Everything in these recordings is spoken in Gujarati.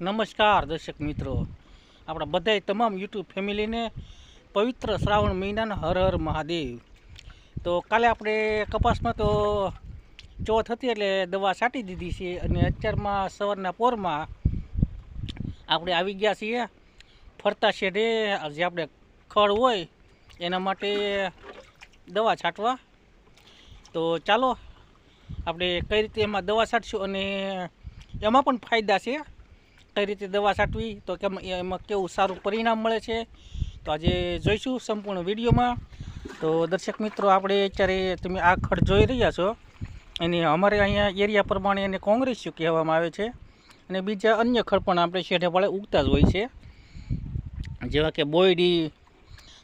નમસ્કાર દર્શક મિત્રો. આપણા બધાય તમામ યુટ્યુબ ફેમિલીને પવિત્ર શ્રાવણ મહિનાના હર હર મહાદેવ. તો કાલે આપણે કપાસમાં તો ચોથ હતી એટલે દવા છાંટી દીધી છે અને અત્યારમાં સવારના પોરમાં આપણે આવી ગયા છીએ. ફરતા શેઢે જે આપણે ખડ હોય એના માટે દવા છાંટવા. તો ચાલો, આપણે કઈ રીતે એમાં દવા છાંટશું અને એમાં પણ ફાયદા છે. કઈ રીતે દવા છાંટવી, તો કેમ એમાં કેવું સારું પરિણામ મળે છે, તો આજે જોઈશું સંપૂર્ણ વિડીયોમાં. તો દર્શક મિત્રો, આપણે અત્યારે તમે આ ખડ જોઈ રહ્યા છો. અને અમારે અહીંયા એરિયા પ્રમાણે એને કોંગ્રેસ્યુ કહેવામાં આવે છે. અને બીજા અન્ય ખડ પણ આપણે પાળે ઉગતા જ હોય છે. જેવા કે બોયડી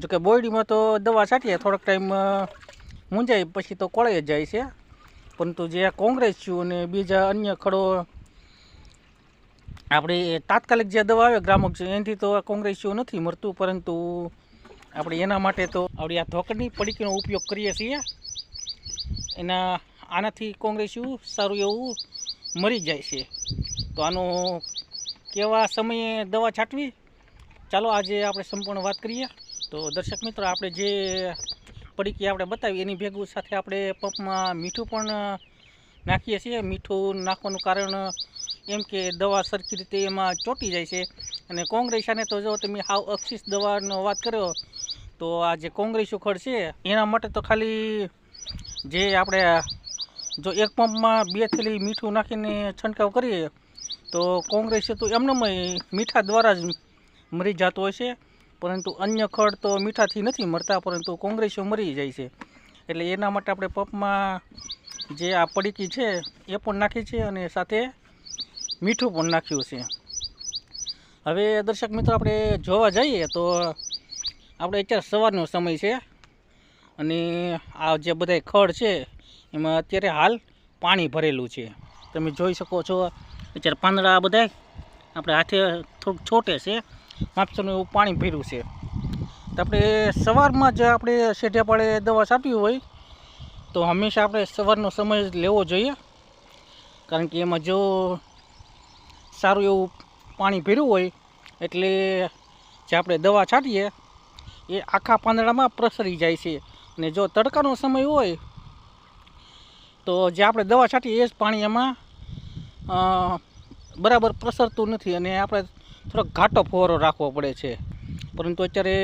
જોકે બોયડીમાં તો દવા છાંટીએ, થોડોક ટાઈમ મૂંઝાય, પછી તો કોળાઈ જાય છે. પરંતુ જે આ કોંગ્રેસ્યુ અને બીજા અન્ય ખડો આપણે તાત્કાલિક જે દવા આવે ગ્રામક છે, એનાથી તો આ કોંગ્રેસ્યુ નથી મળતું, પરંતુ આપણે એના માટે તો આપણી આ ધોકડની પડીકીનો ઉપયોગ કરીએ છીએ. એના, આનાથી કોંગ્રેસીઓ સારું એવું મરી જાય છે. તો આનો કેવા સમયે દવા છાંટવી? ચાલો આજે આપણે સંપૂર્ણ વાત કરીએ. તો દર્શક મિત્રો, આપણે જે પડીકી આપણે બતાવી, એની ભેગું સાથે આપણે પંપમાં મીઠું પણ નાખીએ છીએ. મીઠું નાખવાનું કારણ એમ કે દવા સરખી રીતે એમાં ચોંટી જાય છે. અને કોંગ્રેસાને તો જો તમે હાવ અક્ષિસ દવાનો વાત કર્યો, તો આ જે કોંગ્રેસ ખડ છે, એના માટે તો ખાલી જે આપણે જો એક પંપમાં બે થેલી મીઠું નાખીને છંટકાવ કરીએ, તો કોંગ્રેસ તો એમને મીઠા દ્વારા જ મરી જતો હોય છે પરંતુ અન્ય ખડ તો મીઠાથી નથી મરતા, પરંતુ કોંગ્રેસો મરી જાય છે. એટલે એના માટે આપણે પંપમાં જે આ પડીકી છે, એ પણ નાખી છે અને સાથે મીઠું પણ નાખ્યું છે. હવે દર્શક મિત્રો, આપણે જોવા જઈએ તો આપણે અત્યારે સવારનો સમય છે અને આ જે બધા ખડ છે, એમાં અત્યારે હાલ પાણી ભરેલું છે. તમે જોઈ શકો છો, અત્યારે પાંદડા બધા આપણે હાથે થોડુંક છોટે છે, માપસરનું એવું પાણી ભર્યું છે. તો આપણે સવારમાં જ આપણે શેઢે પાડે દવા છાંટવી હોય, તો હંમેશા આપણે સવારનો સમય લેવો જોઈએ. કારણ કે એમાં જો સારું એવું પાણી ભર્યું હોય, એટલે જે આપણે દવા છાંટીએ, એ આખા પાંદડામાં પ્રસરી જાય છે. અને જો તડકાનો સમય હોય, તો જે આપણે દવા છાંટીએ એ જ પાણી એમાં બરાબર પ્રસરતું નથી અને આપણે થોડોક ઘાટો ફુવારો રાખવો પડે છે. પરંતુ અત્યારે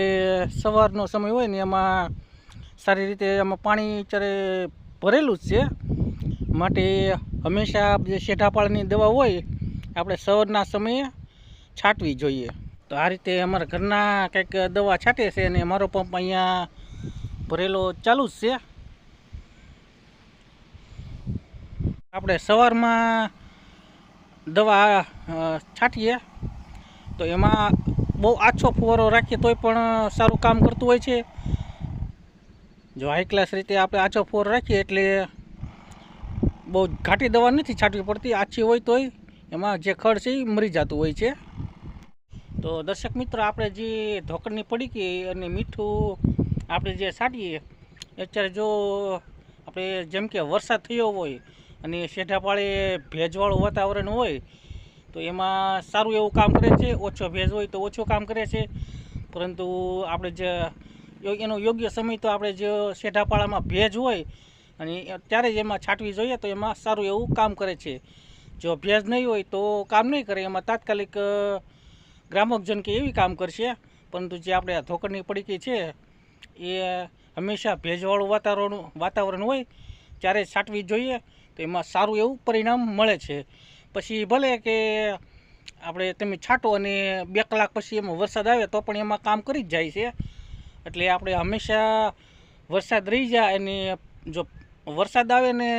સવારનો સમય હોય ને એમાં સારી રીતે એમાં પાણી અત્યારે ભરેલું જ છે. માટે હંમેશા જે શેઠાપાળની દવા હોય આપણે સવારના સમયે છાંટવી જોઈએ. તો આ રીતે અમારા ઘરના કંઈક દવા છાંટે છે અને મારો પંપ અહીંયા ભરેલો ચાલુ જ છે. આપણે સવારમાં દવા છાંટીએ. તો એમાં બહુ આછો ફુવારો રાખીએ તોય પણ સારું કામ કરતું હોય છે. જો હાઈ ક્લાસ રીતે આપણે આછો ફુવારો રાખીએ એટલે બહુ ઘાટી દવા નથી છાંટવી પડતી, આછી હોય તોય. એમાં જે ખડ છે એ મરી જતું હોય છે. તો દર્શક મિત્રો, આપણે જે ધોકડની પડીકી અને મીઠું આપણે જે છાંટીએ, અત્યારે જો આપણે જેમ કે વરસાદ થયો હોય અને શેઠાપાળે ભેજવાળું વાતાવરણ હોય, તો એમાં સારું એવું કામ કરે છે, ઓછો ભેજ હોય તો ઓછું કામ કરે છે. પરંતુ આપણે જે એનો યોગ્ય સમય તો આપણે જે શેઠાપાળામાં ભેજ હોય અને ત્યારે જ એમાં છાંટવી જોઈએ તો એમાં સારું એવું કામ કરે છે. જો અભ્યાસ નહીં હોય તો કામ નહીં કરે. એમાં તાત્કાલિક ગ્રામકજન કે એવી કામ કરશે. પરંતુ જે આપણે આ ધોકડની પડીકી છે, એ હંમેશા ભેજવાળું વાતાવરણ વાતાવરણ હોય ત્યારે જ છાંટવી જોઈએ, તો એમાં સારું એવું પરિણામ મળે છે. પછી ભલે કે આપણે તમે છાંટો અને બે કલાક પછી એમાં વરસાદ આવે, તો પણ એમાં કામ કરી જ જાય છે. એટલે આપણે હંમેશા વરસાદ રહી જાય અને જો વરસાદ આવે ને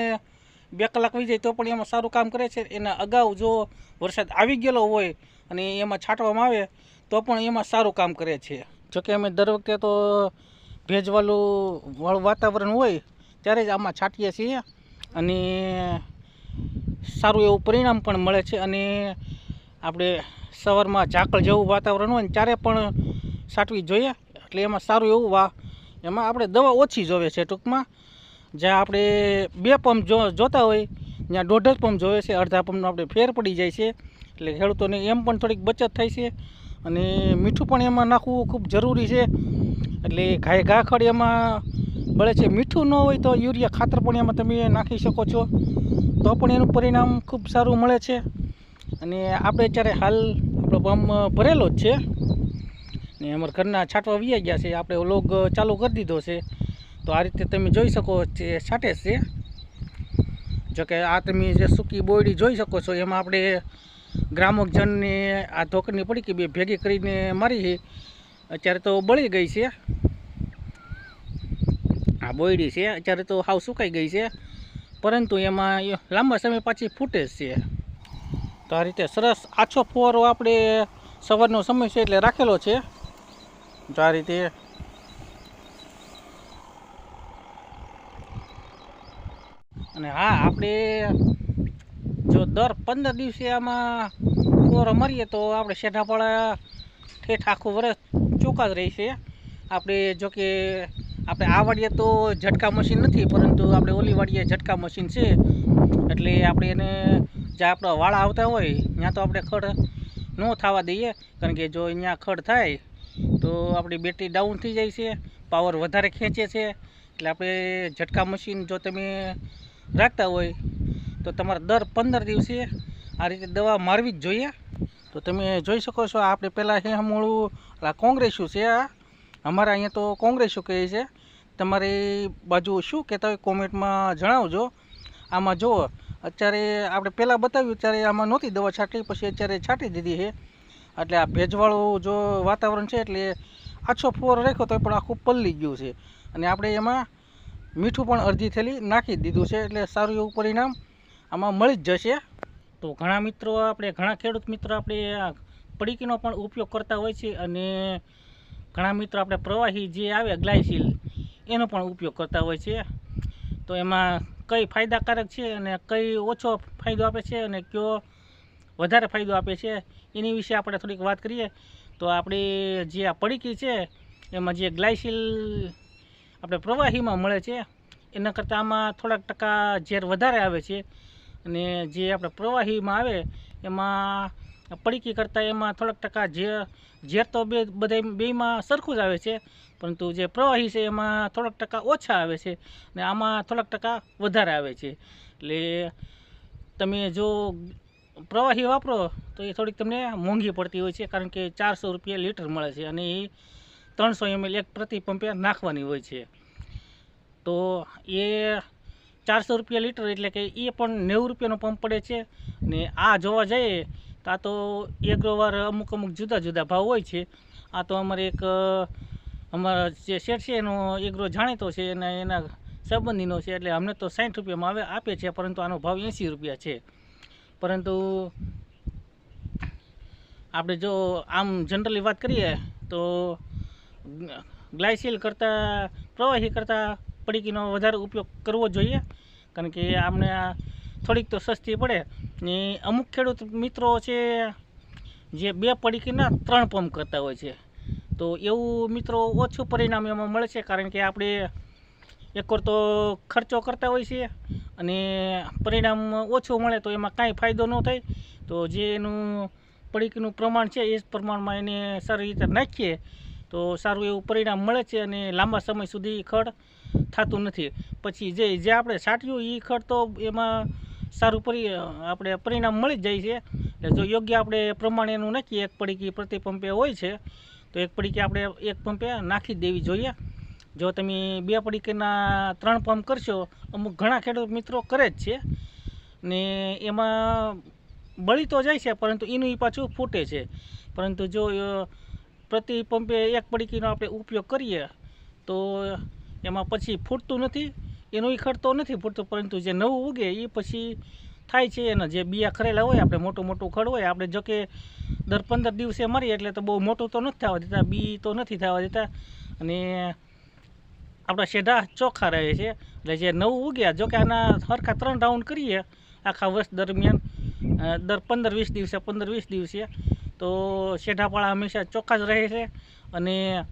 બે કલાક વહી જાય તો પણ એમાં સારું કામ કરે છે. એના અગાઉ જો વરસાદ આવી ગયેલો હોય અને એમાં છાંટવામાં આવે, તો પણ એમાં સારું કામ કરે છે. જોકે અમે દર વખતે તો ભેજવાળું વાળું વાતાવરણ હોય, ત્યારે જ આમાં છાંટીએ છીએ અને સારું એવું પરિણામ પણ મળે છે. અને આપણે સવારમાં ઝાકળ જેવું વાતાવરણ હોય ને ત્યારે પણ છાંટવી જોઈએ. એટલે એમાં સારું એવું વા એમાં આપણે દવા ઓછી જોવે છે ટૂંકમાં. જ્યાં આપણે બે પંપ જો જોતા હોય, ત્યાં દોઢ જ પંપ જોવે છે, અડધા પંપનો આપણે ફેર પડી જાય છે. એટલે ખેડૂતોને એમ પણ થોડીક બચત થાય છે અને મીઠું પણ એમાં નાખવું ખૂબ જરૂરી છે. એટલે ઘાય ઘા એમાં બળે છે, મીઠું ન હોય તો યુરિયા ખાતર પણ એમાં તમે નાખી શકો છો. તો પણ એનું પરિણામ ખૂબ સારું મળે છે. અને આપણે અત્યારે હાલ આપણો પંપ ભરેલો જ છે. ને અમારા ઘરના છાંટવા વ્યા ગયા છે, આપણે લોગ ચાલુ કરી દીધો છે. તો આ રીતે તમે જોઈ શકો છે છાંટે છે. જોકે આ તમે જે સૂકી બોયડી જોઈ શકો છો, એમાં આપણે ગ્રામકજનની આ ધોકરની પડી કે બે ભેગી કરીને મારી છે. અત્યારે તો બળી ગઈ છે. આ બોયડી છે, અત્યારે તો હાવ સુકાઈ ગઈ છે. પરંતુ એમાં લાંબા સમય પાછી ફૂટે છે. તો આ રીતે સરસ આછો ફુવારો આપણે સવારનો સમય છે એટલે રાખેલો છે. તો આ રીતે અને હા, આપણે જો દર પંદર દિવસે આમાં ફુવારો મારીએ તો આપણે શેઠાપાળા ઠેઠ આખું વરસ ચોખ્ખા જ રહેશે આપણે જો કે આપણે આ વાડીએ તો ઝટકા મશીન નથી, પરંતુ આપણે ઓલી વાડીએ ઝટકા મશીન છે. એટલે આપણે એને જ્યાં આપણા વાળા આવતા હોય, ત્યાં તો આપણે ખડ ન થવા દઈએ. કારણ કે જો અહીંયા ખડ થાય, તો આપણી બેટરી ડાઉન થઈ જાય છે, પાવર વધારે ખેંચે છે. એટલે આપણે ઝટકા મશીન જો તમે રાખતા હોય તો તમારે દર પંદર દિવસે આ રીતે દવા મારવી જ જોઈએ. તો તમે જોઈ શકો છો, આપણે પહેલાં હે હમણાં આ કોંગ્રેસું છે આ? અમારા અહીંયા તો કોંગ્રેસું કહે છે? તમારી બાજુ શું કહેતા હોય કોમેન્ટમાં જણાવજો. આમાં જુઓ, અત્યારે આપણે પહેલાં બતાવ્યું ત્યારે આમાં નહોતી દવા છાંટી પછી અત્યારે છાંટી દીધી છે. એટલે આ ભેજવાળું જો વાતાવરણ છે, એટલે આછો ફોર રાખ્યો તો પણ આખું પલ્લી ગયું છે. અને આપણે એમાં મીઠું પણ અડધી થેલી નાખી દીધું છે એટલે સારું એવું પરિણામ આમાં મળી જ જશે. તો ઘણા મિત્રો આપણે, ઘણા ખેડૂત મિત્રો આપણે આ પડીકીનો પણ ઉપયોગ કરતા હોય છે અને ઘણા મિત્રો આપણે પ્રવાહી જે આવે, ગ્લાયસીલ, એનો પણ ઉપયોગ કરતા હોય છે. તો એમાં કઈ ફાયદાકારક છે અને કઈ ઓછો ફાયદો આપે છે અને કયો વધારે ફાયદો આપે છે, એની વિશે આપણે થોડીક વાત કરીએ. તો આપણી જે આ પડીકી છે, એમાં જે ગ્લાયસીલ આપણે પ્રવાહીમાં મળે છે. એના કરતાં આમાં થોડાક ટકા ઝેર વધારે આવે છે. અને જે આપણે પ્રવાહીમાં આવે, એમાં પડીકી કરતાં એમાં થોડાક ટકા ઝેર ઝેર તો બે બધા બેમાં સરખું જ આવે છે. પરંતુ જે પ્રવાહી છે, એમાં થોડાક ટકા ઓછા આવે છે અને આમાં થોડાક ટકા વધારે આવે છે. એટલે તમે જો પ્રવાહી વાપરો, તો એ થોડીક તમને મોંઘી પડતી હોય છે, કારણ કે ચારસો રૂપિયા લીટર મળે છે અને એ ત્રણસો એમએલ એક પ્રતિ પંપે નાખવાની હોય છે. તો એ ચારસો રૂપિયા લીટર એટલે કે એ પણ નેવું રૂપિયાનો પંપ પડે છે ને આ જોવા જઈએ તો આ તો એગ્રોવાર અમુક અમુક જુદા જુદા ભાવ હોય છે. આ તો અમારે એક, અમારા જે શેઠ છે એનો એગ્રો જાણીતો છે અને એના સંબંધીનો છે એટલે અમને તો સાઠ રૂપિયામાં આવે આપે છે પરંતુ આનો ભાવ એંસી રૂપિયા છે. પરંતુ આપણે જો આમ જનરલી વાત કરીએ તો ગ્લાયસીલ કરતાં, પ્રવાહી કરતાં પડીકીનો વધારે ઉપયોગ કરવો જોઈએ. કારણ કે આમને આ થોડીક તો સસ્તી પડે. ને અમુક ખેડૂત મિત્રો છે, જે બે પડીકીના ત્રણ પંપ કરતા હોય છે. તો એવું મિત્રો ઓછું પરિણામ એમાં મળે છે, કારણ કે આપણે એકવાર તો ખર્ચો કરતા હોય છે અને પરિણામ ઓછું મળે તો એમાં કાંઈ ફાયદો ન થાય. તો જે એનું પડીકીનું પ્રમાણ છે, એ જ પ્રમાણમાં એને સારી રીતે નાખીએ. તો સારું એવું પરિણામ મળે છે અને લાંબા સમય સુધી ખડ થતું નથી. પછી જે જે આપણે છાંટ્યું એ ખડ તો એમાં સારું પરી, આપણે પરિણામ મળી જ જાય છે. એટલે જો યોગ્ય આપણે પ્રમાણે એનું નાખીએ, એક પડીકી પ્રતિ પંપે હોય છે, તો એક પડીકી આપણે એક પંપે નાખી દેવી જોઈએ. જો તમે બે પડીકીના ત્રણ પંપ કરશો, અમુક ઘણા ખેડૂત મિત્રો કરે જ છે. ને એમાં બળી તો જાય છે, પરંતુ એનું એ પાછું ફૂટે છે. પરંતુ જો પ્રતિ પંપે એક પડીકીનો આપણે ઉપયોગ કરીએ, તો એમાં પછી ફૂટતું નથી, એનું ખર્ચ તો નથી ફૂટતું, પરંતુ જે નવું ઉગે એ પછી થાય છે એના. જે બિયા ખરેલા હોય, આપણે મોટું મોટું ખડ હોય, આપણે જો કે દર પંદર દિવસે મરીએ એટલે તો બહુ મોટું તો નથી થવા દેતા, બી તો નથી થવા દેતા. અને આપણા સેઢા ચોખ્ખા રહે છે, એટલે જે નવું ઉગ્યા, જો કે આના સરખા ત્રણ રાઉન્ડ કરીએ આખા વર્ષ દરમિયાન દર પંદર વીસ દિવસે, પંદર વીસ દિવસે. તો શેઢાપાળા હંમેશા ચોખ્ખા જ રહે છે. અને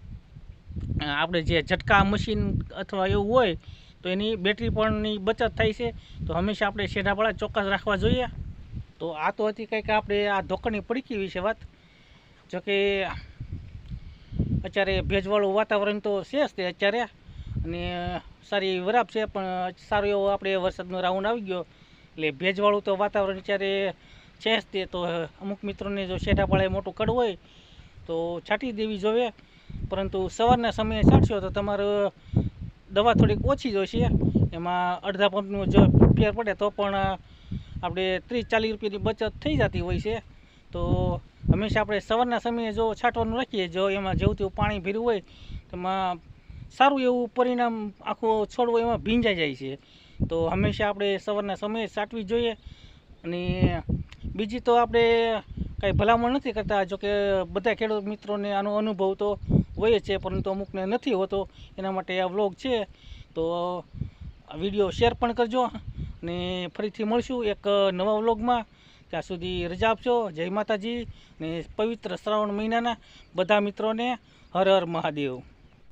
આપણે જે ઝટકા મશીન અથવા એવું હોય, તો એની બેટરી પણની બચત થાય છે. તો હંમેશા આપણે શેઢાપાળા ચોક્કસ રાખવા જોઈએ. તો આ તો હતી કંઈક આપણે આ ધોકણની પડકી વિશે વાત. જોકે, અત્યારે ભેજવાળું વાતાવરણ તો છે જ તે અત્યારે. અને, સારી વરાપ છે, પણ સારો એવો આપણે વરસાદનો રાઉન્ડ આવી ગયો. એટલે ભેજવાળું તો વાતાવરણ અત્યારે છે જ તે તો અમુક મિત્રોને જો શેઠાપાળે મોટું કડ હોય, તો છાંટી દેવી જોઈએ પરંતુ સવારના સમયે છાંટશો તો તમારે દવા થોડીક ઓછી જોઈશે. એમાં અડધા પંપનું જો ફેર પડે તો પણ આપણે ત્રીસ ચાલીસ રૂપિયાની બચત થઈ જતી હોય છે. તો હંમેશા આપણે સવારના સમયે જો છાંટવાનું રાખીએ, જો એમાં જેવું તેવું પાણી ભીરું હોય તેમાં સારું એવું પરિણામ આખો છોડવો એમાં ભીંજાઈ જાય છે. તો હંમેશા આપણે સવારના સમયે છાંટવી જોઈએ. અને બીજી તો આપણે કાંઈ ભલામણ નથી કરતા. જોકે બધા ખેડૂત મિત્રોને આનો અનુભવ તો હોય છે, પરંતુ અમુકને નથી હોતો. એના માટે આ વ્લોગ છે. તો આ વીડિયો શેર પણ કરજો અને ફરીથી મળશું એક નવા વ્લોગમાં. ત્યાં સુધી રજા આપજો. જય માતાજી ને પવિત્ર શ્રાવણ મહિનાના બધા મિત્રોને હર હર મહાદેવ.